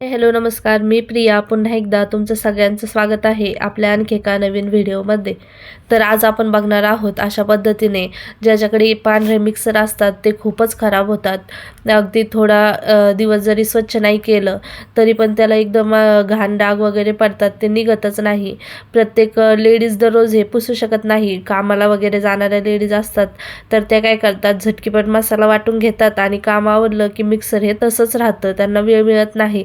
Hello नमस्कार. मी प्रिया. पुन्हा एकदा तुमचं सगळ्यांचं स्वागत आहे आपल्या आणखी एका नवीन व्हिडिओमध्ये. तर आज आपण बघणार आहोत अशा पद्धतीने ज्याच्याकडे पांढरे मिक्सर असतात ते खूपच खराब होतात. अगदी थोडा दिवस जरी स्वच्छ नाही केलं तरी पण त्याला एकदम घाण डाग वगैरे पडतात ते निघतच नाही. प्रत्येक लेडीज दररोज हे पुसू शकत नाही. कामाला वगैरे जाणाऱ्या लेडीज असतात तर त्या काय करतात? झटकीपट मसाला वाटून घेतात आणि काम आवडलं की मिक्सर हे तसंच राहतं. त्यांना वेळ मिळत नाही.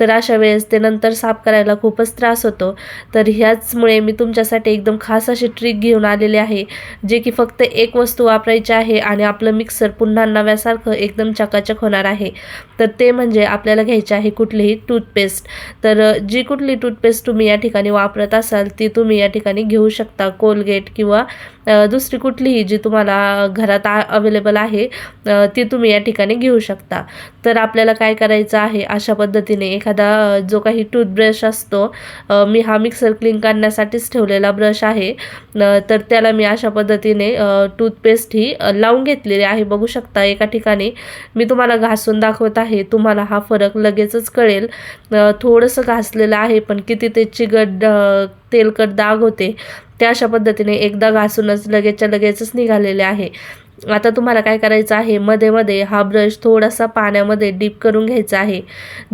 तर अशा वेळेस ते नंतर साफ करायला खूपच त्रास होतो. तर ह्याचमुळे मी तुमच्यासाठी एकदम खास अशी ट्रिक घेऊन आलेली आहे जे की फक्त एक वस्तू वापरायची आहे आणि आपलं मिक्सर पुन्हा नव्यासारखं एकदम चकाचक होणार आहे. तर ते म्हणजे आपल्याला घ्यायचे आहे कुठलीही टूथपेस्ट तर जी कुठली टूथपेस्ट तुम्ही या ठिकाणी वापरत असाल ती तुम्ही या ठिकाणी घेऊ शकता. कोलगेट किंवा दुसरी कुठलीही जी तुम्हाला घरात अवेलेबल आहे ती तुम्ही या ठिकाणी घेऊ शकता. तर आपल्याला काय करायचं आहे अशा पद्धतीने एखादा जो काही टूथब्रश असतो मी हा मिक्सर क्लीन करण्यासाठीच ठेवलेला ब्रश आहे. तर त्याला मी अशा पद्धतीने टूथपेस्ट ही लावून घेतलेली आहे. बघू शकता एका ठिकाणी. मी तुम्हाला घासून दाखवत आहे. तुम्हाला हा फरक लगेचच कळेल. थोडंसं घासलेलं आहे पण किती ते चिगट तेलकट दाग होते. त्या अशा पद्धतीने एकदा घासूनच लगेचच्या लगेचच निघालेले आहे. आता तुम्हाला काय करायचं आहे? मध्ये मध्ये हा ब्रश थोडासा पाण्यामध्ये डीप करून घ्यायचा आहे.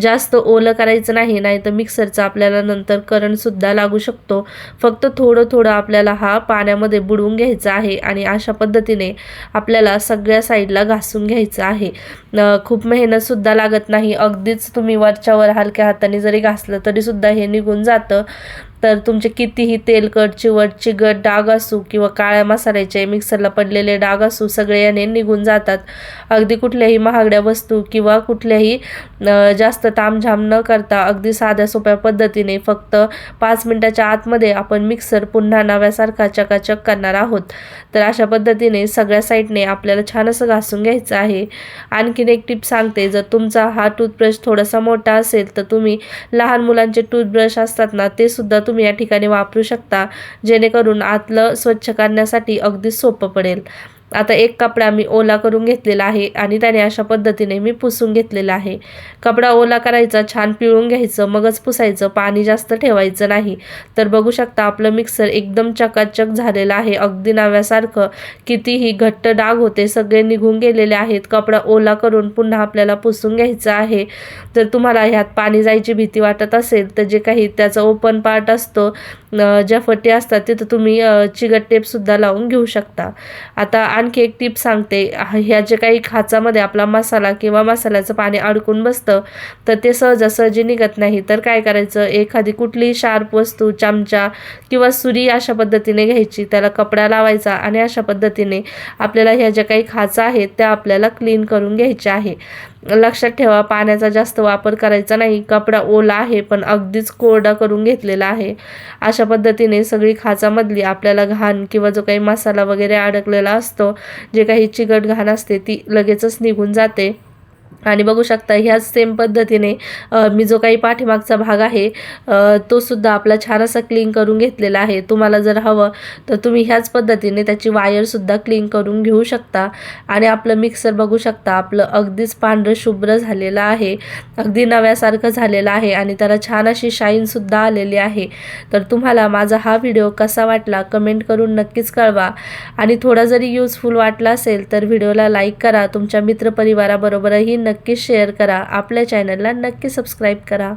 जास्त ओलं करायचं नाही नाही तर मिक्सरचा आपल्याला नंतर करंटसुद्धा लागू शकतो. फक्त थोडं थोडं आपल्याला हा पाण्यामध्ये बुडवून घ्यायचा आहे आणि अशा पद्धतीने आपल्याला सगळ्या साईडला घासून घ्यायचं आहे. खूप मेहनतसुद्धा लागत नाही. अगदीच तुम्ही वरच्यावर हलक्या हाताने जरी घासलं तरीसुद्धा हे निघून जातं. तर तुमचे कितीही तेलकट चिवट चिगट डाग असू किंवा काळ्या मसाल्याचे मिक्सरला पडलेले डाग असू सगळे याने निघून जातात. अगदी कुठल्याही महागड्या वस्तू किंवा कुठल्याही जास्त तामझाम न करता अगदी साध्या सोप्या पद्धतीने फक्त पाच मिनटाच्या आतमध्ये आपण मिक्सर पुन्हा नव्यासारखा चकाचक करणार आहोत. तर अशा पद्धतीने सगळ्या साईडने आपल्याला छान असं घासून घ्यायचं आहे. आणखीन एक टिप सांगते जर तुमचा हा टूथब्रश थोडासा मोठा असेल तर तुम्ही लहान मुलांचे टूथब्रश असतात ना ते सुद्धा तुम्ही या ठिकाणी वापरू शकता जेणेकरून आतलं स्वच्छ करण्यासाठी अगदी सोपं पडेल. आता एक कपडा मी ओला करून घेतलेला आहे आणि त्याने अशा पद्धतीने मी पुसून घेतलेला आहे. कपडा ओला करायचा छान पिळून घ्यायचं मगच पुसायचं पाणी जास्त ठेवायचं नाही. तर बघू शकता आपलं मिक्सर एकदम चकाचक झालेलं आहे. अगदी नव्यासारखं कितीही घट्ट डाग होते सगळे निघून गेलेले आहेत. कपडा ओला करून पुन्हा आपल्याला पुसून घ्यायचं आहे. जर तुम्हाला ह्यात पाणी जायची भीती वाटत असेल तर जे काही त्याचा ओपन पार्ट असतो ज्या फटी असतात तिथं तुम्ही चिगट टेपसुद्धा लावून घेऊ शकता. आता आणखी एक टीप सांगते. ह्या जे काही खाचामध्ये आपला मसाला किंवा मसाल्याचं पाणी अडकून बसतं तर ते सहजासहजी निघत नाही. तर काय करायचं? एखादी कुठलीही शार्प वस्तू चमचा किंवा सुरी अशा पद्धतीने घ्यायची. त्याला कपडा लावायचा आणि अशा पद्धतीने आपल्याला ह्या ज्या काही खाचा आहेत त्या आपल्याला क्लीन करून घ्यायच्या आहे. लक्षात ठेवा पाण्याचा जास्त वापर करायचा नाही. कपडा ओला आहे पण अगदीच कोरडा करून घेतलेला आहे. अशा पद्धतीने सगळी खाचामधली आपल्याला घाण किंवा जो काही मसाला वगैरे अडकलेला असतो जे काही चिकट घाण असते ती लगेचच निघून जाते. आणि बघू शकता ह्याच सेम पद्धतीने मी जो काही पाठीमागचा भाग आहे तोसुद्धा तो सुद्धा आपला छान असा क्लीन करून घेतलेला आहे. तुम्हाला जर हवं तर तुम्ही ह्याच पद्धतीने त्याची वायरसुद्धा क्लीन करून घेऊ शकता. आणि आपलं मिक्सर बघू शकता आपलं अगदीच पांढरं शुभ्र झालेलं आहे. अगदी नव्यासारखं झालेलं आहे आणि त्याला छान अशी शाईनसुद्धा आलेली आहे. तर तुम्हाला माझा हा व्हिडिओ कसा वाटला कमेंट करून नक्कीच कळवा. आणि थोडा जरी यूजफुल वाटला असेल तर व्हिडिओला लाईक करा. तुमच्या मित्रपरिवाराबरोबरही नक्कीच शेअर करा. आपल्या चॅनलला नक्की सबस्क्राईब करा.